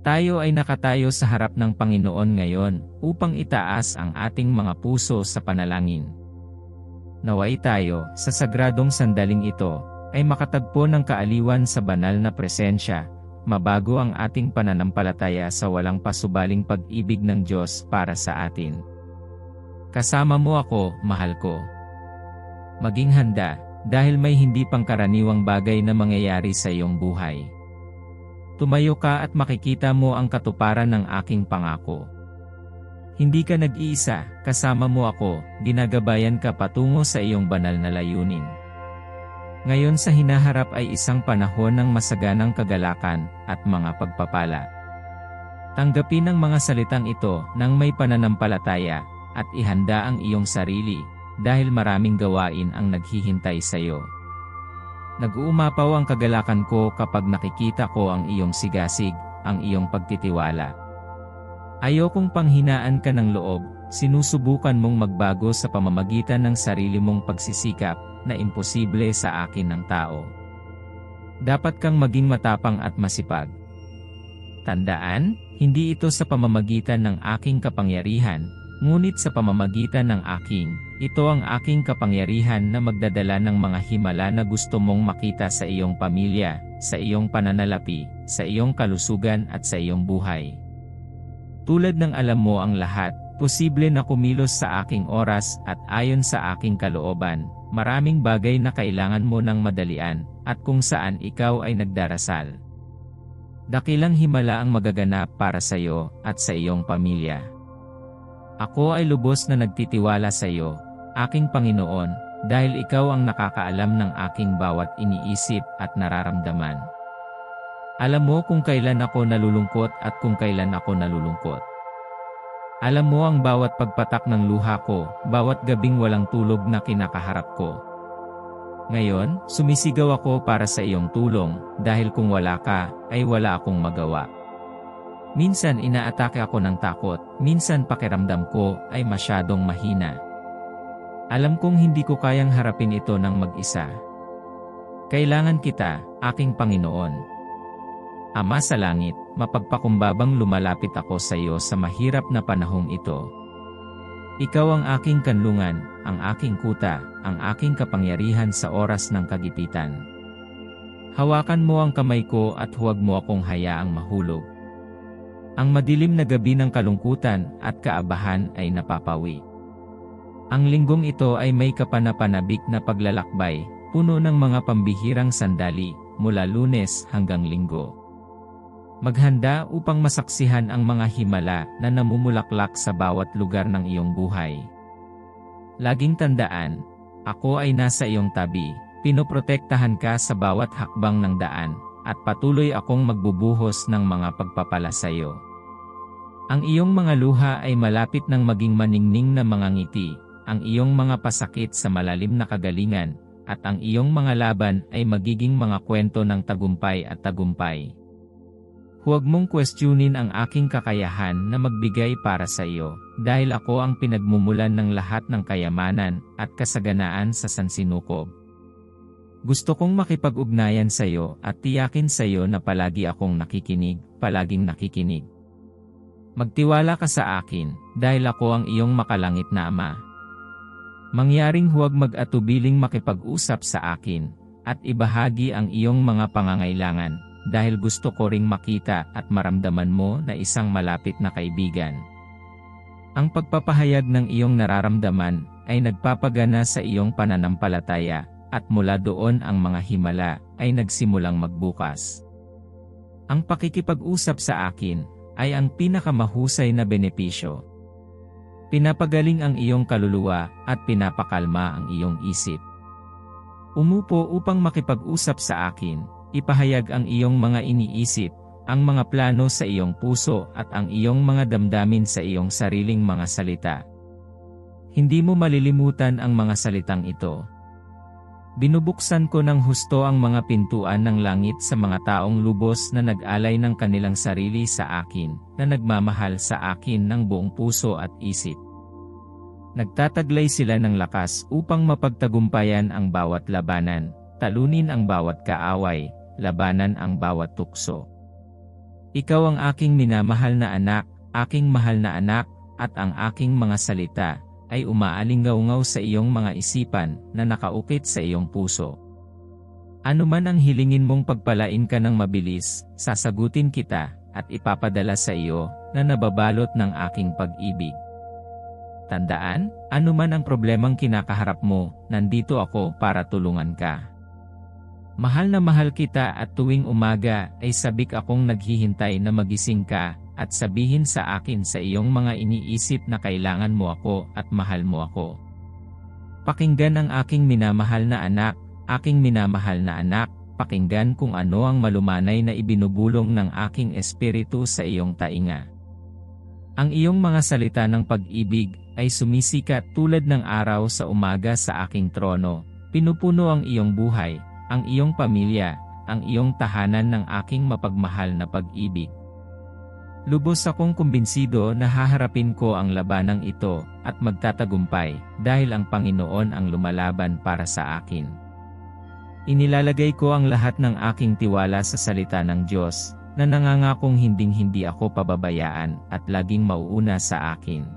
Tayo ay nakatayo sa harap ng Panginoon ngayon upang itaas ang ating mga puso sa panalangin. Naway tayo, sa sagradong sandaling ito, ay makatagpo ng kaaliwan sa banal na presensya, mabago ang ating pananampalataya sa walang pasubaling pag-ibig ng Diyos para sa atin. Kasama mo ako, mahal ko. Maging handa, dahil may hindi pangkaraniwang bagay na mangyayari sa iyong buhay. Tumayo ka at makikita mo ang katuparan ng aking pangako. Hindi ka nag-iisa, kasama mo ako, ginagabayan ka patungo sa iyong banal na layunin. Ngayon sa hinaharap ay isang panahon ng masaganang kagalakan at mga pagpapala. Tanggapin ang mga salitang ito nang may pananampalataya at ihanda ang iyong sarili dahil maraming gawain ang naghihintay sa iyo. Nag-uumapaw ang kagalakan ko kapag nakikita ko ang iyong sigasig, ang iyong pagtitiwala. Ayokong panghinaan ka ng loob, sinusubukan mong magbago sa pamamagitan ng sarili mong pagsisikap na imposible sa akin ng tao. Dapat kang maging matapang at masipag. Tandaan, hindi ito sa pamamagitan ng aking kapangyarihan, Ngunit sa pamamagitan ng aking, ito ang aking kapangyarihan na magdadala ng mga himala na gusto mong makita sa iyong pamilya, sa iyong pananalapi, sa iyong kalusugan at sa iyong buhay. Tulad ng alam mo ang lahat, posible na kumilos sa aking oras at ayon sa aking kalooban, maraming bagay na kailangan mo ng madalian, at kung saan ikaw ay nagdarasal. Dakilang himala ang magaganap para sa iyo at sa iyong pamilya. Ako ay lubos na nagtitiwala sa iyo, aking Panginoon, dahil ikaw ang nakakaalam ng aking bawat iniisip at nararamdaman. Alam mo kung kailan ako nalulungkot at kung kailan ako nalulungkot. Alam mo ang bawat pagpatak ng luha ko, bawat gabing walang tulog na kinakaharap ko. Ngayon, sumisigaw ako para sa iyong tulong, dahil kung wala ka, ay wala akong magawa. Minsan inaatake ako ng takot, minsan pakiramdam ko ay masyadong mahina. Alam kong hindi ko kayang harapin ito ng mag-isa. Kailangan kita, aking Panginoon. Ama sa langit, mapagpakumbabang lumalapit ako sa iyo sa mahirap na panahong ito. Ikaw ang aking kanlungan, ang aking kuta, ang aking kapangyarihan sa oras ng kagipitan. Hawakan mo ang kamay ko at huwag mo akong hayaang mahulog. Ang madilim na gabi ng kalungkutan at kaabahan ay napapawi. Ang linggong ito ay may kapanapanabik na paglalakbay, puno ng mga pambihirang sandali, mula lunes hanggang linggo. Maghanda upang masaksihan ang mga himala na namumulaklak sa bawat lugar ng iyong buhay. Laging tandaan, ako ay nasa iyong tabi, pinoprotektahan ka sa bawat hakbang ng daan, at patuloy akong magbubuhos ng mga pagpapala sa iyo. Ang iyong mga luha ay malapit ng maging maningning na mga ngiti, ang iyong mga pasakit sa malalim na kagalingan, at ang iyong mga laban ay magiging mga kwento ng tagumpay at tagumpay. Huwag mong questionin ang aking kakayahan na magbigay para sa iyo, dahil ako ang pinagmumulan ng lahat ng kayamanan at kasaganaan sa sansinukob. Gusto kong makipag-ugnayan sa iyo at tiyakin sa iyo na palagi akong nakikinig, palaging nakikinig. Magtiwala ka sa akin, dahil ako ang iyong makalangit na ama. Mangyaring huwag mag-atubiling makipag-usap sa akin, at ibahagi ang iyong mga pangangailangan, dahil gusto ko ring makita at maramdaman mo na isang malapit na kaibigan. Ang pagpapahayag ng iyong nararamdaman ay nagpapagana sa iyong pananampalataya, at mula doon ang mga himala ay nagsimulang magbukas. Ang pakikipag-usap sa akin ay ang pinakamahusay na benepisyo. Pinapagaling ang iyong kaluluwa at pinapakalma ang iyong isip. Umupo upang makipag-usap sa akin, ipahayag ang iyong mga iniisip, ang mga plano sa iyong puso at ang iyong mga damdamin sa iyong sariling mga salita. Hindi mo malilimutan ang mga salitang ito. Binubuksan ko ng husto ang mga pintuan ng langit sa mga taong lubos na nag-alay ng kanilang sarili sa akin, na nagmamahal sa akin ng buong puso at isip. Nagtataglay sila ng lakas upang mapagtagumpayan ang bawat labanan, talunin ang bawat kaaway, labanan ang bawat tukso. Ikaw ang aking minamahal na anak, aking mahal na anak, at ang aking mga salita, ay umaalingaw-ngaw sa iyong mga isipan na nakaukit sa iyong puso. Ano man ang hilingin mong pagpalain ka ng mabilis, sasagutin kita, at ipapadala sa iyo, na nababalot ng aking pag-ibig. Tandaan, ano man ang problemang kinakaharap mo, nandito ako para tulungan ka. Mahal na mahal kita at tuwing umaga ay sabik akong naghihintay na magising ka at sabihin sa akin sa iyong mga iniisip na kailangan mo ako at mahal mo ako. Pakinggan ang aking minamahal na anak, aking minamahal na anak, pakinggan kung ano ang malumanay na ibinubulong ng aking espiritu sa iyong tainga. Ang iyong mga salita ng pag-ibig ay sumisikat tulad ng araw sa umaga sa aking trono, pinupuno ang iyong buhay, ang iyong pamilya, ang iyong tahanan ng aking mapagmahal na pag-ibig. Lubos akong kumbinsido na haharapin ko ang labanang ito at magtatagumpay dahil ang Panginoon ang lumalaban para sa akin. Inilalagay ko ang lahat ng aking tiwala sa salita ng Diyos na nangangakong hinding-hindi ako pababayaan at laging mauuna sa akin.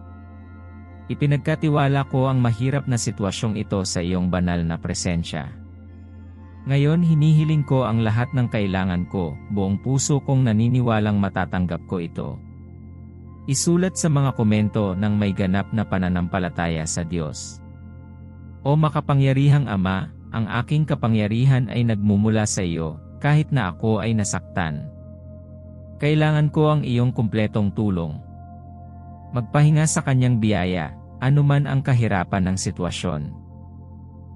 Ipinagkatiwala ko ang mahirap na sitwasyong ito sa iyong banal na presensya. Ngayon hinihiling ko ang lahat ng kailangan ko, buong puso kong naniniwalang matatanggap ko ito. Isulat sa mga komento ng may ganap na pananampalataya sa Diyos. O makapangyarihang Ama, ang aking kapangyarihan ay nagmumula sa iyo, kahit na ako ay nasaktan. Kailangan ko ang iyong kumpletong tulong. Magpahinga sa kanyang biyaya, anuman ang kahirapan ng sitwasyon.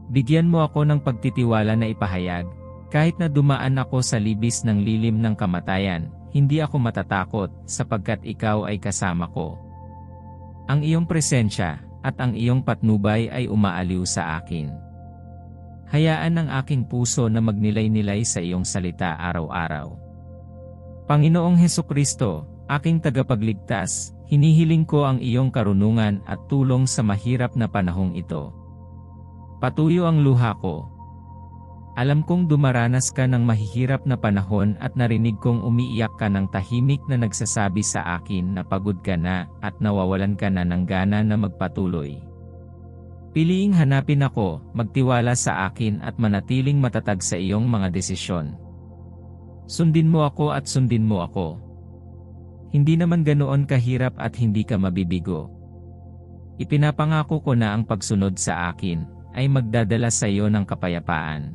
Bigyan mo ako ng pagtitiwala na ipahayag, kahit na dumaan ako sa libis ng lilim ng kamatayan, hindi ako matatakot sapagkat ikaw ay kasama ko. Ang iyong presensya at ang iyong patnubay ay umaaliw sa akin. Hayaan ang aking puso na magnilay-nilay sa iyong salita araw-araw. Panginoong Heso Kristo, aking tagapagligtas, hinihiling ko ang iyong karunungan at tulong sa mahirap na panahong ito. Patuyo ang luha ko. Alam kong dumaranas ka ng mahihirap na panahon at narinig kong umiiyak ka ng tahimik na nagsasabi sa akin na pagod ka na at nawawalan ka na ng gana na magpatuloy. Piliing hanapin ako, magtiwala sa akin at manatiling matatag sa iyong mga desisyon. Sundin mo ako at sundin mo ako. Hindi naman ganoon kahirap at hindi ka mabibigo. Ipinapangako ko na ang pagsunod sa akin ay magdadala sa iyo ng kapayapaan.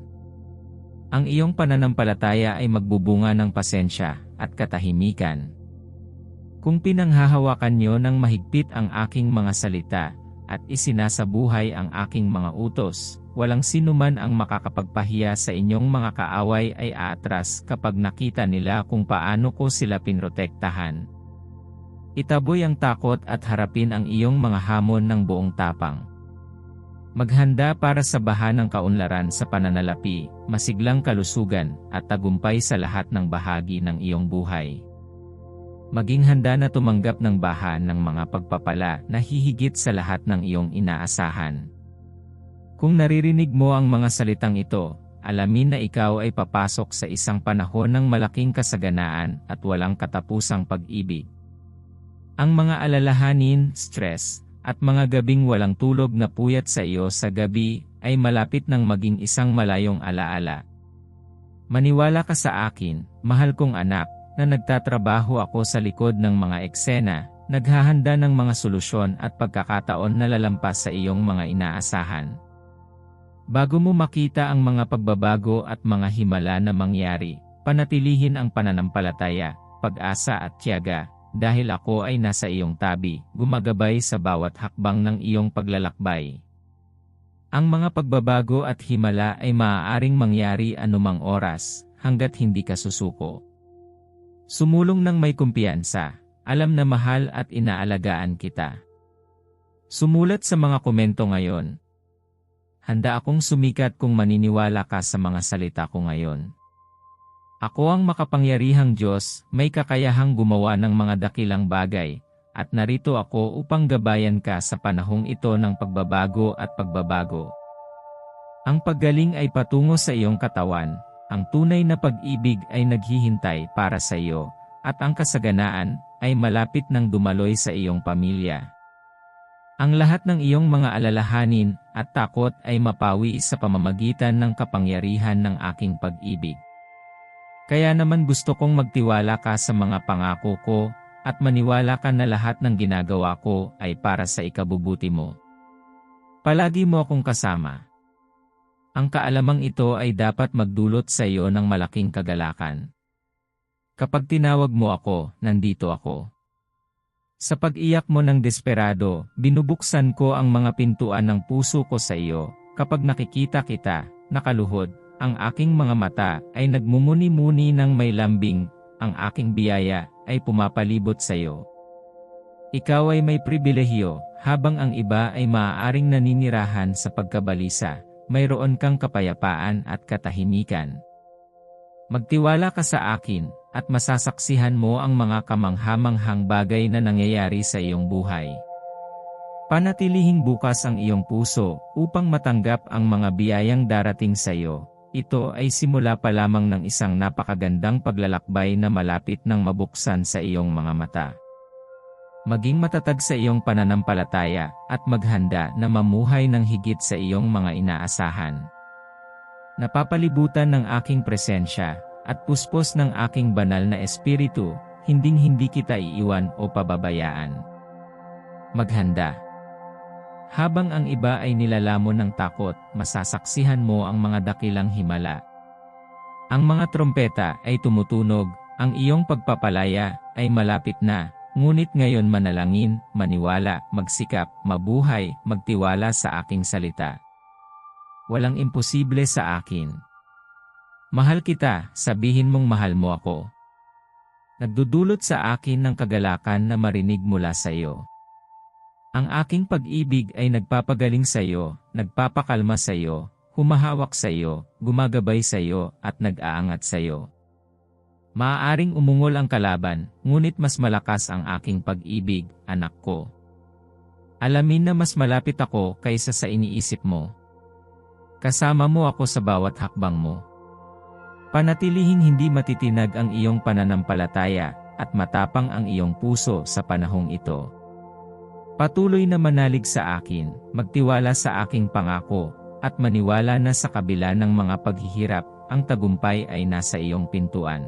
Ang iyong pananampalataya ay magbubunga ng pasensya at katahimikan. Kung pinanghahawakan niyo ng mahigpit ang aking mga salita at isinasabuhay ang aking mga utos, walang sinuman ang makakapagpahiya sa inyong mga kaaway ay aatras kapag nakita nila kung paano ko sila pinrotektahan. Itaboy ang takot at harapin ang iyong mga hamon ng buong tapang. Maghanda para sa baha ng kaunlaran sa pananalapi, masiglang kalusugan, at tagumpay sa lahat ng bahagi ng iyong buhay. Maging handa na tumanggap ng baha ng mga pagpapala na hihigit sa lahat ng iyong inaasahan. Kung naririnig mo ang mga salitang ito, alamin na ikaw ay papasok sa isang panahon ng malaking kasaganaan at walang katapusang pag-ibig. Ang mga alalahanin, stress, at mga gabing walang tulog na puyat sa iyo sa gabi, ay malapit ng maging isang malayong alaala. Maniwala ka sa akin, mahal kong anak, na nagtatrabaho ako sa likod ng mga eksena, naghahanda ng mga solusyon at pagkakataon na lalampas sa iyong mga inaasahan. Bago mo makita ang mga pagbabago at mga himala na mangyari, panatilihin ang pananampalataya, pag-asa at tiyaga, dahil ako ay nasa iyong tabi, gumagabay sa bawat hakbang ng iyong paglalakbay. Ang mga pagbabago at himala ay maaaring mangyari anumang oras, hanggat hindi ka susuko. Sumulong ng may kumpiyansa, alam na mahal at inaalagaan kita. Sumulat sa mga komento ngayon. Handa akong sumikat kung maniniwala ka sa mga salita ko ngayon. Ako ang makapangyarihang Diyos, may kakayahang gumawa ng mga dakilang bagay, at narito ako upang gabayan ka sa panahong ito ng pagbabago at pagbabago. Ang paggaling ay patungo sa iyong katawan, ang tunay na pag-ibig ay naghihintay para sa iyo, at ang kasaganaan ay malapit nang dumaloy sa iyong pamilya. Ang lahat ng iyong mga alalahanin at takot ay mapawi sa pamamagitan ng kapangyarihan ng aking pag-ibig. Kaya naman gusto kong magtiwala ka sa mga pangako ko at maniwala ka na lahat ng ginagawa ko ay para sa ikabubuti mo. Palagi mo akong kasama. Ang kaalamang ito ay dapat magdulot sa iyo ng malaking kagalakan. Kapag tinawag mo ako, nandito ako. Sa pag-iyak mo ng desperado, binubuksan ko ang mga pintuan ng puso ko sa iyo. Kapag nakikita kita, nakaluhod, ang aking mga mata ay nagmumuni-muni ng may lambing, ang aking biyaya ay pumapalibot sa iyo. Ikaw ay may pribilehiyo, habang ang iba ay maaaring naninirahan sa pagkabalisa, mayroon kang kapayapaan at katahimikan. Magtiwala ka sa akin, at masasaksihan mo ang mga kamanghamanghang bagay na nangyayari sa iyong buhay. Panatilihing bukas ang iyong puso upang matanggap ang mga biyayang darating sa iyo. Ito ay simula pa lamang ng isang napakagandang paglalakbay na malapit nang mabuksan sa iyong mga mata. Maging matatag sa iyong pananampalataya at maghanda na mamuhay ng higit sa iyong mga inaasahan. Napapalibutan ng aking presensya at puspos ng aking banal na espiritu, hinding-hindi kita iiwan o pababayaan. Maghanda. Habang ang iba ay nilalamon ng takot, masasaksihan mo ang mga dakilang himala. Ang mga trompeta ay tumutunog, ang iyong pagpapalaya ay malapit na, Ngunit ngayon manalangin, maniwala, magsikap, mabuhay, magtiwala sa aking salita. Walang imposible sa akin. Mahal kita, sabihin mong mahal mo ako. Nagdudulot sa akin ng kagalakan na marinig mula sa iyo. Ang aking pag-ibig ay nagpapagaling sa iyo, nagpapakalma sa iyo, humahawak sa iyo, gumagabay sa iyo, at nag-aangat sa iyo. Maaaring umungol ang kalaban, ngunit mas malakas ang aking pag-ibig, anak ko. Alamin na mas malapit ako kaysa sa iniisip mo. Kasama mo ako sa bawat hakbang mo. Panatilihing hindi matitinag ang iyong pananampalataya at matapang ang iyong puso sa panahong ito. Patuloy na manalig sa akin, magtiwala sa aking pangako, at maniwala na sa kabila ng mga paghihirap, ang tagumpay ay nasa iyong pintuan.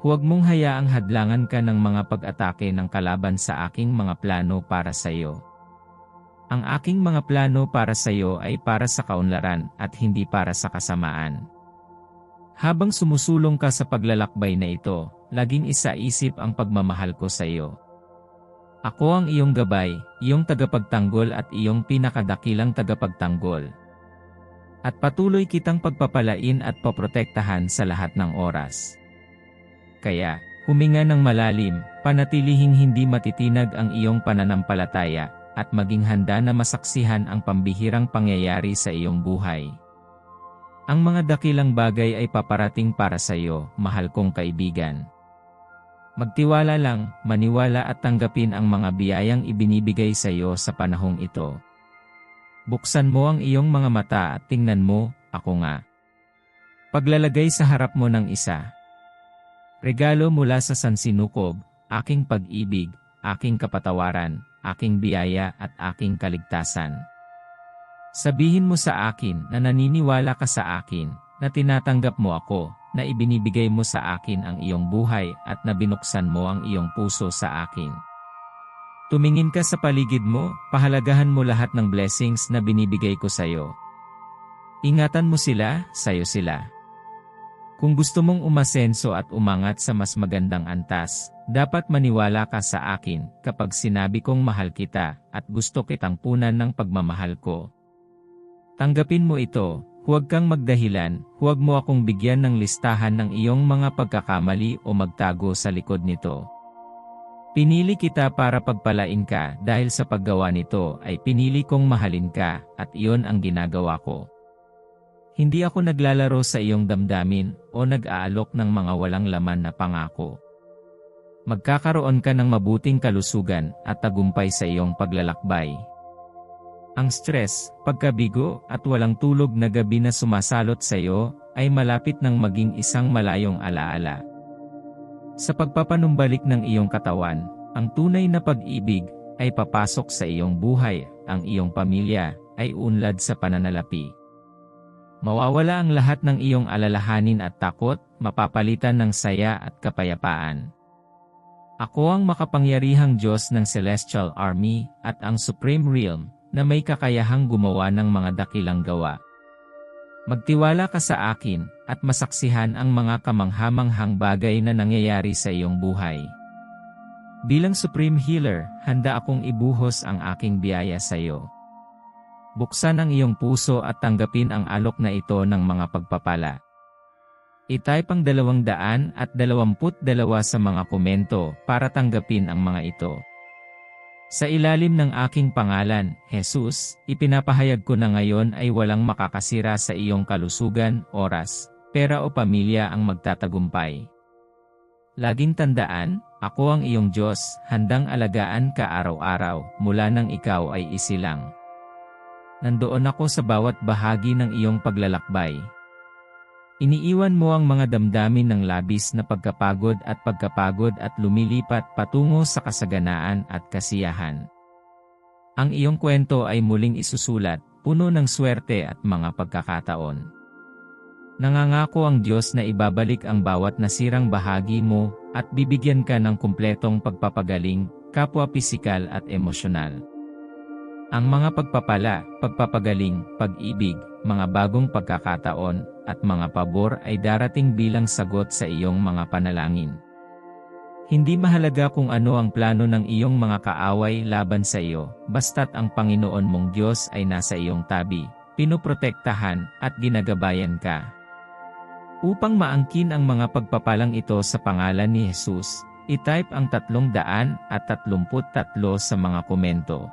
Huwag mong hayaang hadlangan ka ng mga pag-atake ng kalaban sa aking mga plano para sa iyo. Ang aking mga plano para sa iyo ay para sa kaunlaran at hindi para sa kasamaan. Habang sumusulong ka sa paglalakbay na ito, laging isa-isip ang pagmamahal ko sa iyo. Ako ang iyong gabay, iyong tagapagtanggol at iyong pinakadakilang tagapagtanggol. At patuloy kitang pagpapalain at poprotektahan sa lahat ng oras. Kaya, huminga ng malalim, panatilihing hindi matitinag ang iyong pananampalataya, at maging handa na masaksihan ang pambihirang pangyayari sa iyong buhay. Ang mga dakilang bagay ay paparating para sa iyo, mahal kong kaibigan. Magtiwala lang, maniwala at tanggapin ang mga biyayang ibinibigay sa iyo sa panahong ito. Buksan mo ang iyong mga mata at tingnan mo, ako nga. Paglalagay sa harap mo ng isa, Regalo mula sa sansinukob, aking pag-ibig, aking kapatawaran, aking biyaya at aking kaligtasan. Sabihin mo sa akin na naniniwala ka sa akin, na tinatanggap mo ako, na ibinibigay mo sa akin ang iyong buhay at na binuksan mo ang iyong puso sa akin. Tumingin ka sa paligid mo, pahalagahan mo lahat ng blessings na binibigay ko sa iyo. Ingatan mo sila, sayo sila. Kung gusto mong umasenso at umangat sa mas magandang antas, dapat maniwala ka sa akin kapag sinabi kong mahal kita at gusto kitang punan ng pagmamahal ko. Tanggapin mo ito, huwag kang magdahilan, huwag mo akong bigyan ng listahan ng iyong mga pagkakamali o magtago sa likod nito. Pinili kita para pagpalain ka dahil sa paggawa nito ay pinili kong mahalin ka at iyon ang ginagawa ko. Hindi ako naglalaro sa iyong damdamin o nag-aalok ng mga walang laman na pangako. Magkakaroon ka ng mabuting kalusugan at tagumpay sa iyong paglalakbay. Ang stress, pagkabigo at walang tulog na gabi na sumasalot sa iyo ay malapit ng maging isang malayong alaala. Sa pagpapanumbalik ng iyong katawan, ang tunay na pag-ibig ay papasok sa iyong buhay, ang iyong pamilya ay unlad sa pananalapi. Mawawala ang lahat ng iyong alalahanin at takot, mapapalitan ng saya at kapayapaan. Ako ang makapangyarihang Diyos ng Celestial Army at ang Supreme Realm na may kakayahang gumawa ng mga dakilang gawa. Magtiwala ka sa akin at masaksihan ang mga kamanghamanghang bagay na nangyayari sa iyong buhay. Bilang Supreme Healer, handa akong ibuhos ang aking biyaya sa iyo. Buksan ang iyong puso at tanggapin ang alok na ito ng mga pagpapala. I-type ang 222 sa mga komento para tanggapin ang mga ito. Sa ilalim ng aking pangalan, Jesus, ipinapahayag ko na ngayon ay walang makakasira sa iyong kalusugan, oras, pera o pamilya ang magtatagumpay. Laging tandaan, ako ang iyong Diyos, handang alagaan ka araw-araw, mula nang ikaw ay isilang. Nandoon ako sa bawat bahagi ng iyong paglalakbay. Iniiwan mo ang mga damdamin ng labis na pagkapagod at pagkapagod at lumilipat patungo sa kasaganaan at kasiyahan. Ang iyong kwento ay muling isusulat, puno ng swerte at mga pagkakataon. Nangangako ang Diyos na ibabalik ang bawat nasirang bahagi mo at bibigyan ka ng kumpletong pagpapagaling, kapwa pisikal at emosyonal. Ang mga pagpapala, pagpapagaling, pag-ibig, mga bagong pagkakataon, at mga pabor ay darating bilang sagot sa iyong mga panalangin. Hindi mahalaga kung ano ang plano ng iyong mga kaaway laban sa iyo, basta't ang Panginoon mong Diyos ay nasa iyong tabi, pinoprotektahan, at ginagabayan ka. Upang maangkin ang mga pagpapalang ito sa pangalan ni Jesus, itype ang 333 sa mga komento.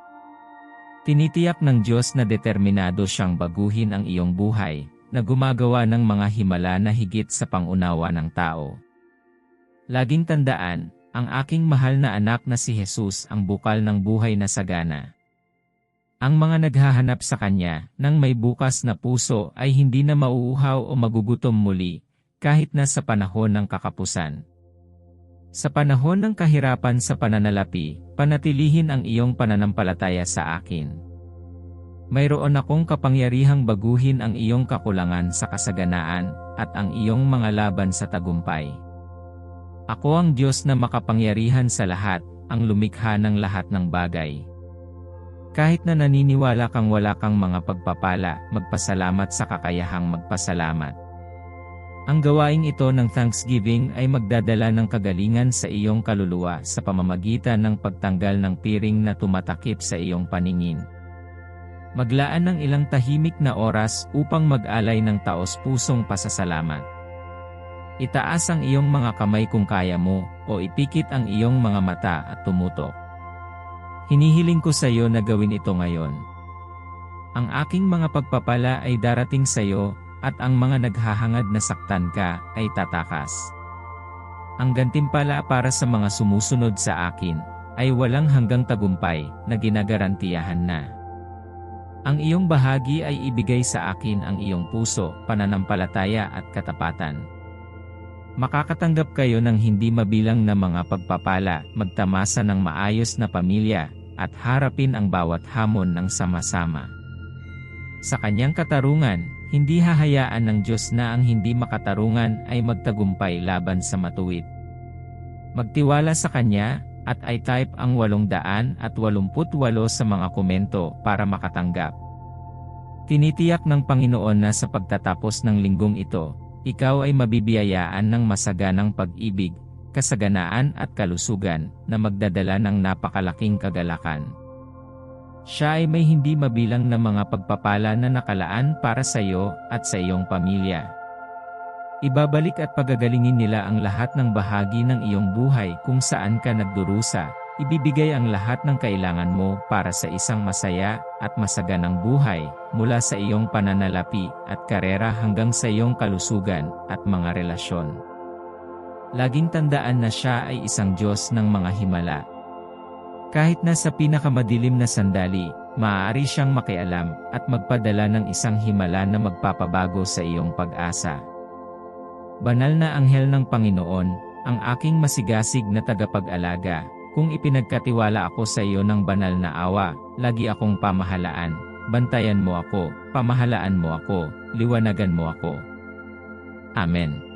Tinitiyak ng Diyos na determinado siyang baguhin ang iyong buhay, na gumagawa ng mga himala na higit sa pangunawa ng tao. Laging tandaan, ang aking mahal na anak na si Jesus ang bukal ng buhay na sagana. Ang mga naghahanap sa Kanya, ng may bukas na puso ay hindi na mauuhaw o magugutom muli, kahit na sa panahon ng kakapusan. Sa panahon ng kahirapan sa pananalapi, panatilihin ang iyong pananampalataya sa akin. Mayroon akong kapangyarihang baguhin ang iyong kakulangan sa kasaganaan, at ang iyong mga laban sa tagumpay. Ako ang Diyos na makapangyarihan sa lahat, ang lumikha ng lahat ng bagay. Kahit na naniniwala kang wala kang mga pagpapala, magpasalamat sa kakayahang magpasalamat. Ang gawaing ito ng Thanksgiving ay magdadala ng kagalingan sa iyong kaluluwa sa pamamagitan ng pagtanggal ng piring na tumatakip sa iyong paningin. Maglaan ng ilang tahimik na oras upang mag-alay ng taos-pusong pasasalamat. Itaas ang iyong mga kamay kung kaya mo, o ipikit ang iyong mga mata at tumutok. Hinihiling ko sa iyo na gawin ito ngayon. Ang aking mga pagpapala ay darating sa iyo at ang mga naghahangad na saktan ka ay tatakas. Ang gantimpala para sa mga sumusunod sa akin ay walang hanggang tagumpay na ginagarantiyahan na. Ang iyong bahagi ay ibigay sa akin ang iyong puso, pananampalataya at katapatan. Makakatanggap kayo ng hindi mabilang na mga pagpapala, magtamasa ng maayos na pamilya, at harapin ang bawat hamon ng sama-sama. Sa kanyang katarungan, hindi hahayaan ng Diyos na ang hindi makatarungan ay magtagumpay laban sa matuwid. Magtiwala sa Kanya, at ay type ang 888 sa mga komento para makatanggap. Tinitiyak ng Panginoon na sa pagtatapos ng linggong ito, ikaw ay mabibiyayaan ng masaganang pag-ibig, kasaganaan at kalusugan na magdadala ng napakalaking kagalakan. Siya ay may hindi mabilang na mga pagpapala na nakalaan para sa iyo at sa iyong pamilya. Ibabalik at pagagalingin nila ang lahat ng bahagi ng iyong buhay kung saan ka nagdurusa, ibibigay ang lahat ng kailangan mo para sa isang masaya at masaganang buhay, mula sa iyong pananalapi at karera hanggang sa iyong kalusugan at mga relasyon. Laging tandaan na siya ay isang Diyos ng mga himala kahit na sa pinakamadilim na sandali, maaari siyang makialam at magpadala ng isang himala na magpapabago sa iyong pag-asa. Banal na anghel ng Panginoon, ang aking masigasig na tagapag-alaga. Kung ipinagkatiwala ako sa iyo ng banal na awa, lagi akong pamahalaan. Bantayan mo ako, pamahalaan mo ako, liwanagan mo ako. Amen.